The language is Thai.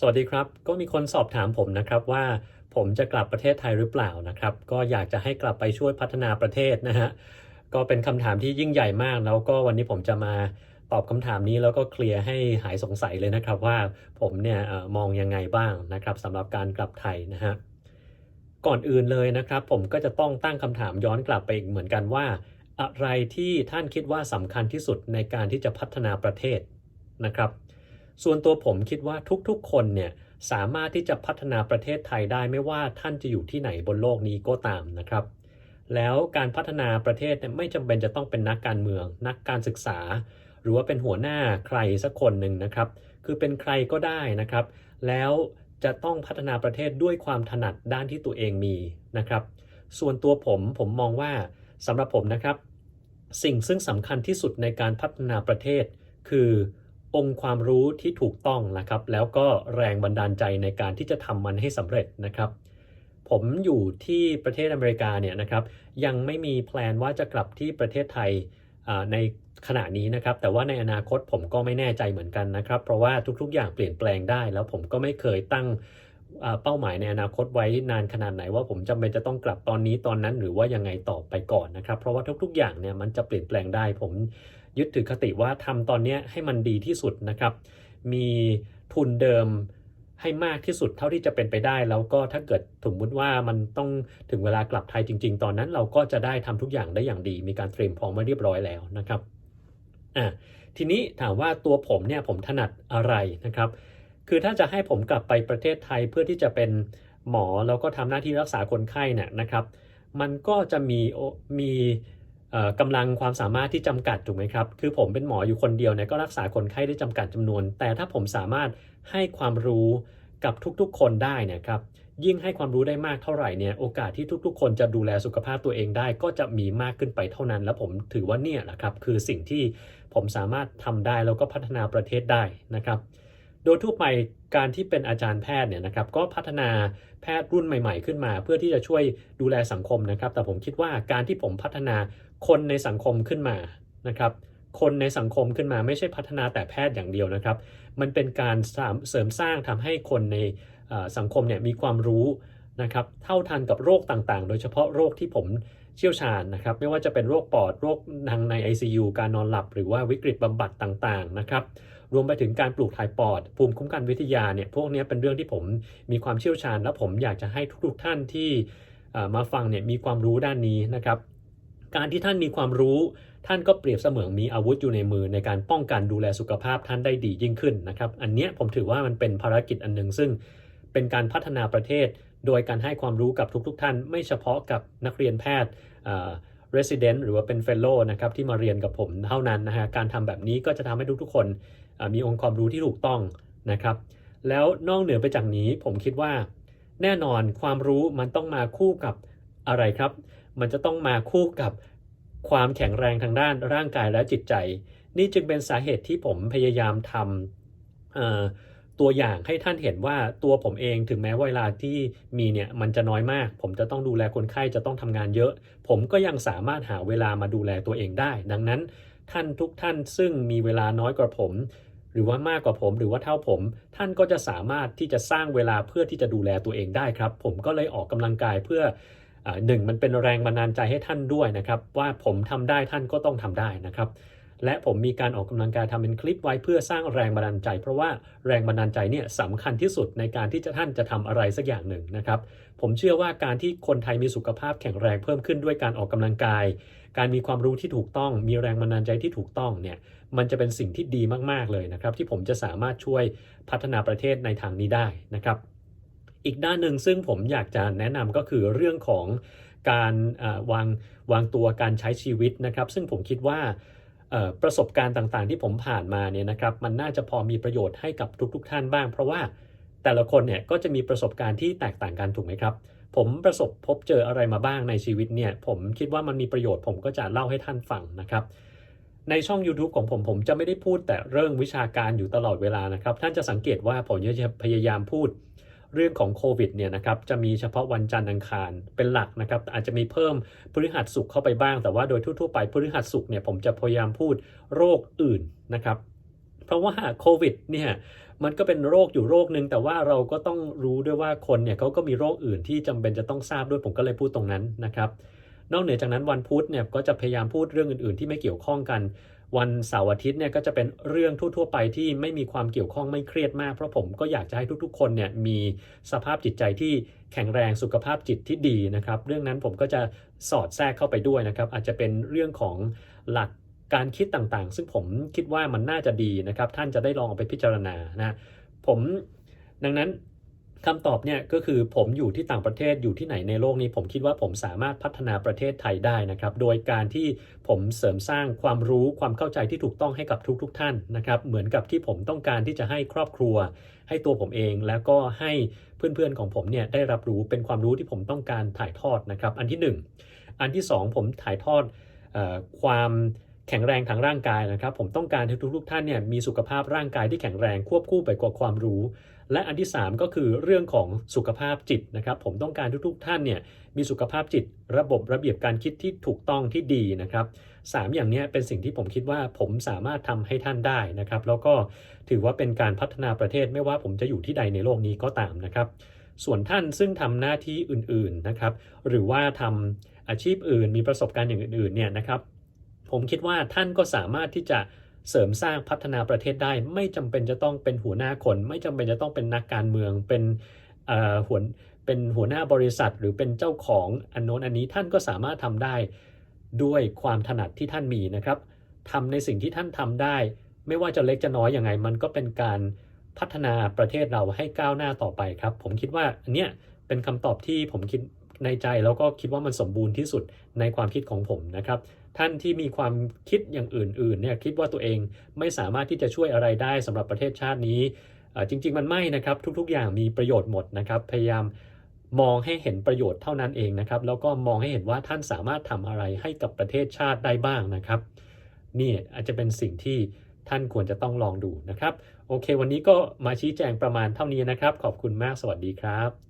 สวัสดีครับ ก็มีคนสอบถามผมนะครับว่าผมจะกลับประเทศไทยหรือเปล่านะครับ ก็อยากจะให้กลับไปช่วยพัฒนาประเทศนะฮะก็เป็นคำถามที่ยิ่งใหญ่มาก แล้วก็วันนี้ผมจะมาตอบคำถามนี้แล้วก็เคลียร์ให้หายสงสัยเลยนะครับว่าผมเนี่ยมองยังไงบ้างนะครับสำหรับการกลับไทยนะฮะก่อนอื่นเลยนะครับ ผมก็จะต้องตั้งคำถามย้อนกลับไปอีกเหมือนกันว่า อะไรที่ท่านคิดว่าสำคัญที่สุดในการที่จะพัฒนาประเทศนะครับ ส่วนตัวผมคิดว่าทุกๆ คนเนี่ยสามารถที่จะพัฒนาประเทศไทยได้ไม่ว่าท่านจะอยู่ที่ไหนบนโลกนี้ก็ตามนะครับ แล้วการพัฒนาประเทศเนี่ยไม่จำเป็นจะต้องเป็นนักการเมือง นักการศึกษา หรือว่าเป็นหัวหน้าใครสักคนหนึ่งนะครับ คือเป็นใครก็ได้นะครับ แล้วจะต้องพัฒนาประเทศด้วยความถนัดด้านที่ตัวเองมีนะครับ ส่วนตัวผมผมมองว่าสำหรับผมนะครับ สิ่งซึ่งสำคัญที่สุดในการพัฒนาประเทศ คือ องค์ความรู้ที่ถูกต้องนะครับ แล้วก็แรงบันดาลใจในการที่จะทำมันให้สำเร็จนะครับ ผมอยู่ที่ประเทศอเมริกาเนี่ยนะครับ ยังไม่มีแพลนว่าจะกลับที่ประเทศไทยในขณะนี้นะครับ แต่ว่าในอนาคตผมก็ไม่แน่ใจเหมือนกันนะครับ เพราะว่าทุกๆ อย่างเปลี่ยนแปลงได้ แล้วผมก็ไม่เคยตั้งเป้าหมายในอนาคตไว้นานขนาดไหนว่าผมจำเป็นจะต้องกลับตอนนี้ตอนนั้นหรือว่ายังไงต่อไปก่อนนะครับ เพราะว่าทุกๆอย่างเนี่ยมันจะเปลี่ยนแปลงได้ ผม ยึดถือคติว่าทำตอนนี้ให้มันดีที่สุดนะครับ มีทุนเดิมให้มากที่สุดเท่าที่จะเป็นไปได้ แล้วก็ถ้าเกิดสมมติว่ามันต้องถึงเวลากลับไทยจริง ๆ ตอนนั้นเราก็จะได้ทำทุกอย่างได้อย่างดี มีการเตรียมพร้อมไว้เรียบร้อยแล้วนะครับอะทีนี้ถามว่าตัวผมเนี่ยผมถนัดอะไรนะครับ คือถ้าจะให้ผมกลับไปประเทศไทยเพื่อที่จะเป็นหมอแล้วก็ทำหน้าที่รักษาคนไข้เนี่ยนะครับ มันก็จะมีโอมี กำลังความสามารถที่จำกัดถูกไหมครับ คือผมเป็นหมออยู่คนเดียวเนี่ยก็รักษาคนไข้ได้จำกัดจำนวน แต่ถ้าผมสามารถให้ความรู้กับทุกๆ คนได้เนะครับ ยิ่งให้ความรู้ได้มากเท่าไหร่เนี่ย โอกาสที่ทุกๆ คนจะดูแลสุขภาพตัวเองได้ ก็จะมีมากขึ้นไปเท่านั้น แล้วผมถือว่าเนี่ยแหละครับ คือสิ่งที่ผมสามารถทำได้แล้วก็พัฒนาประเทศได้นะครับ โดยทั่วไปการที่เป็นอาจารย์แพทย์เนี่ยนะครับ ก็พัฒนาแพทย์รุ่นใหม่ ๆ ขึ้นมา เพื่อที่จะช่วยดูแลสังคมนะครับ แต่ผมคิดว่าการที่ผมพัฒนา คนในสังคมขึ้นมานะครับ คนในสังคมขึ้นมาไม่ใช่พัฒนาแต่แพทย์อย่างเดียวนะครับ มันเป็นการเสริมสร้างทำให้คนในสังคมเนี่ยมีความรู้นะครับ เท่าทันกับโรคต่างๆ โดยเฉพาะโรคที่ผมเชี่ยวชาญนะครับ ไม่ว่าจะเป็นโรคปอดโรคทางใน ICU การนอนหลับ หรือว่าวิกฤตบำบัดต่างๆนะครับรวมไปถึงการปลูกถ่ายปอด ภูมิคุ้มกันวิทยาเนี่ยพวกนี้เป็นเรื่องที่ผมมีความเชี่ยวชาญ และผมอยากจะให้ทุกๆท่านที่มาฟังเนี่ยมีความรู้ด้านนี้นะครับ การที่ท่านมีความรู้ ท่านก็เปรียบเสมือนมีอาวุธอยู่ในมือในการป้องกันดูแลสุขภาพท่านได้ดียิ่งขึ้นนะครับ อันเนี้ยผมถือว่ามันเป็นภารกิจอันหนึ่งซึ่งเป็นการพัฒนาประเทศ โดยการให้ความรู้กับทุกๆท่าน ไม่เฉพาะกับนักเรียนแพทย์ resident หรือว่าเป็น fellow นะครับที่มาเรียนกับผมเท่านั้นนะฮะการทำแบบนี้ก็จะทำให้ทุกๆ คนมีองค์ความรู้ที่ถูกต้องนะครับ แล้วนอกเหนือไปจากนี้ผมคิดว่า แน่นอนความรู้มันต้องมาคู่กับอะไรครับ มันจะต้องมาคู่กับความแข็งแรงทางด้านร่างกายและจิตใจ นี่จึงเป็นสาเหตุที่ผมพยายามทำตัวอย่างให้ท่านเห็นว่าตัวผมเองถึงแม้ว่าเวลาที่มีเนี่ยมันจะน้อยมาก ผมจะต้องดูแลคนไข้จะต้องทำงานเยอะ ผมก็ยังสามารถหาเวลามาดูแลตัวเองได้ ดังนั้นท่านทุกท่านซึ่งมีเวลาน้อยกว่าผม หรือว่ามากกว่าผมหรือว่าเท่าผม ท่านก็จะสามารถที่จะสร้างเวลาเพื่อที่จะดูแลตัวเองได้ครับ ผมก็เลยออกกำลังกายเพื่อ หนึ่งมันเป็นแรงบันดาลใจให้ท่านด้วยนะครับว่าผมทำได้ท่านก็ต้องทำได้นะครับและผมมีการออกกำลังกายทำเป็นคลิปไว้เพื่อสร้างแรงบันดาลใจ เพราะว่าแรงบันดาลใจเนี่ยสำคัญที่สุดในการที่จะท่านจะทำอะไรสักอย่างหนึ่งนะครับผมเชื่อว่าการที่คนไทยมีสุขภาพแข็งแรงเพิ่มขึ้นด้วยการออกกำลังกาย การมีความรู้ที่ถูกต้อง มีแรงบันดาลใจที่ถูกต้องเนี่ยมันจะเป็นสิ่งที่ดีมากๆเลยนะครับที่ผมจะสามารถช่วยพัฒนาประเทศในทางนี้ได้นะครับ อีกด้านหนึ่งซึ่งผมอยากจะแนะนำก็คือเรื่องของการวางวางตัวการใช้ชีวิตนะครับ ซึ่งผมคิดว่าประสบการณ์ต่างๆ ที่ผมผ่านมาเนี่ยนะครับ มันน่าจะพอมีประโยชน์ให้กับทุกๆท่านบ้าง เพราะว่าแต่ละคนเนี่ยก็จะมีประสบการณ์ที่แตกต่างกันถูกไหมครับ ผมประสบพบเจออะไรมาบ้างในชีวิตเนี่ย ผมคิดว่ามันมีประโยชน์ผมก็จะเล่าให้ท่านฟังนะครับ ในช่อง YouTube ของผมผมจะไม่ได้พูดแต่เรื่องวิชาการอยู่ตลอดเวลานะครับ ท่านจะสังเกตว่าผมจะพยายามพูด เรื่องของโควิดเนี่ยนะครับจะมีเฉพาะวันจันทร์อังคารเป็นหลักนะครับอาจจะมีเพิ่มพฤหัสสุขเข้าไปบ้าง แต่ว่าโดยทั่วๆไปพฤหัสสุขเนี่ยผมจะพยายามพูดโรคอื่นนะครับเพราะว่าโควิดเนี่ยมันก็เป็นโรคอยู่โรคหนึ่งแต่ว่าเราก็ต้องรู้ด้วยว่าคนเนี่ยเขาก็มีโรคอื่นที่จำเป็นจะต้องทราบด้วยผมก็เลยพูดตรงนั้นนะครับนอกเหนือจากนั้นวันพุธเนี่ยก็จะพยายามพูดเรื่องอื่นๆ ที่ไม่เกี่ยวข้องกัน วันเสาร์อาทิตย์เนี่ยก็จะเป็นเรื่องทั่ว ๆ ไปที่ไม่มีความเกี่ยวข้องไม่เครียดมาก เพราะผมก็อยากจะให้ทุกๆ คนเนี่ยมีสภาพจิตใจที่แข็งแรงสุขภาพจิตที่ดีนะครับ เรื่องนั้นผมก็จะสอดแทรกเข้าไปด้วยนะครับ อาจจะเป็นเรื่องของหลักการคิดต่างๆ ซึ่งผมคิดว่ามันน่าจะดีนะครับ ท่านจะได้ลองเอาไปพิจารณานะผมดังนั้น คำตอบเนี่ยก็คือผมอยู่ที่ต่างประเทศอยู่ที่ไหนในโลกนี้ ผมคิดว่าผมสามารถพัฒนาประเทศไทยได้นะครับ โดยการที่ผมเสริมสร้างความรู้ความเข้าใจที่ถูกต้องให้กับทุกๆทท่านนะครับ เหมือนกับที่ผมต้องการที่จะให้ครอบครัว ให้ตัวผมเองแล้วก็ให้เพื่อนๆของผมเนี่ยได้รับรู้เป็นความรู้ที่ผมต้องการถ่ายทอดนะครับ อันที่หนึ่งอันที่สองผมถ่ายทอดออความ แข็งแรงทางร่างกายนะครับ ผมต้องการให้ทุกๆท่านเนี่ยมีสุขภาพร่างกายที่แข็งแรงควบคู่ไปกับความรู้ และอันที่ 3 ก็คือเรื่องของสุขภาพจิตนะครับ ผมต้องการทุกๆท่านเนี่ยมีสุขภาพจิต ระบบระเบียบการคิดที่ถูกต้องที่ดีนะครับสามอย่างนี้เป็นสิ่งที่ผมคิดว่าผมสามารถทำให้ท่านได้นะครับ แล้วก็ถือว่าเป็นการพัฒนาประเทศไม่ว่าผมจะอยู่ที่ใดในโลกนี้ก็ตามนะครับ ส่วนท่านซึ่งทำหน้าที่อื่นๆนะครับ หรือว่าทำอาชีพอื่นมีประสบการณ์อย่างอื่นๆเนี่ยนะครับ ผมคิดว่าท่านก็สามารถที่จะเสริมสร้างพัฒนาประเทศได้ ไม่จำเป็นจะต้องเป็นหัวหน้าคน ไม่จำเป็นจะต้องเป็นนักการเมือง เป็นหัวเป็นหัวหน้าบริษัท หรือเป็นเจ้าของอันโน้นอันนี้ท่านก็สามารถทำได้ด้วยความถนัดที่ท่านมีนะครับทำในสิ่งที่ท่านทำได้ ไม่ว่าจะเล็กจะน้อยยังไง มันก็เป็นการพัฒนาประเทศเราให้ก้าวหน้าต่อไปครับ ผมคิดว่าอันเนี้ยเป็นคำตอบที่ผมคิด ในใจแล้วก็คิดว่ามันสมบูรณ์ที่สุดในความคิดของผมนะครับท่านที่มีความคิดอย่างอื่นๆเนี่ยคิดว่าตัวเองไม่สามารถที่จะช่วยอะไรได้สำหรับประเทศชาตินี้จริง ๆ มันไม่นะครับทุกๆ อย่างมีประโยชน์หมดนะครับพยายามมองให้เห็นประโยชน์เท่านั้นเองนะครับแล้วก็มองให้เห็นว่าท่านสามารถทำอะไรให้กับประเทศชาติได้บ้างนะครับนี่อาจจะเป็นสิ่งที่ท่านควรจะต้องลองดูนะครับ โอเค วันนี้ก็มาชี้แจงประมาณเท่านี้นะครับ ขอบคุณมากสวัสดีครับ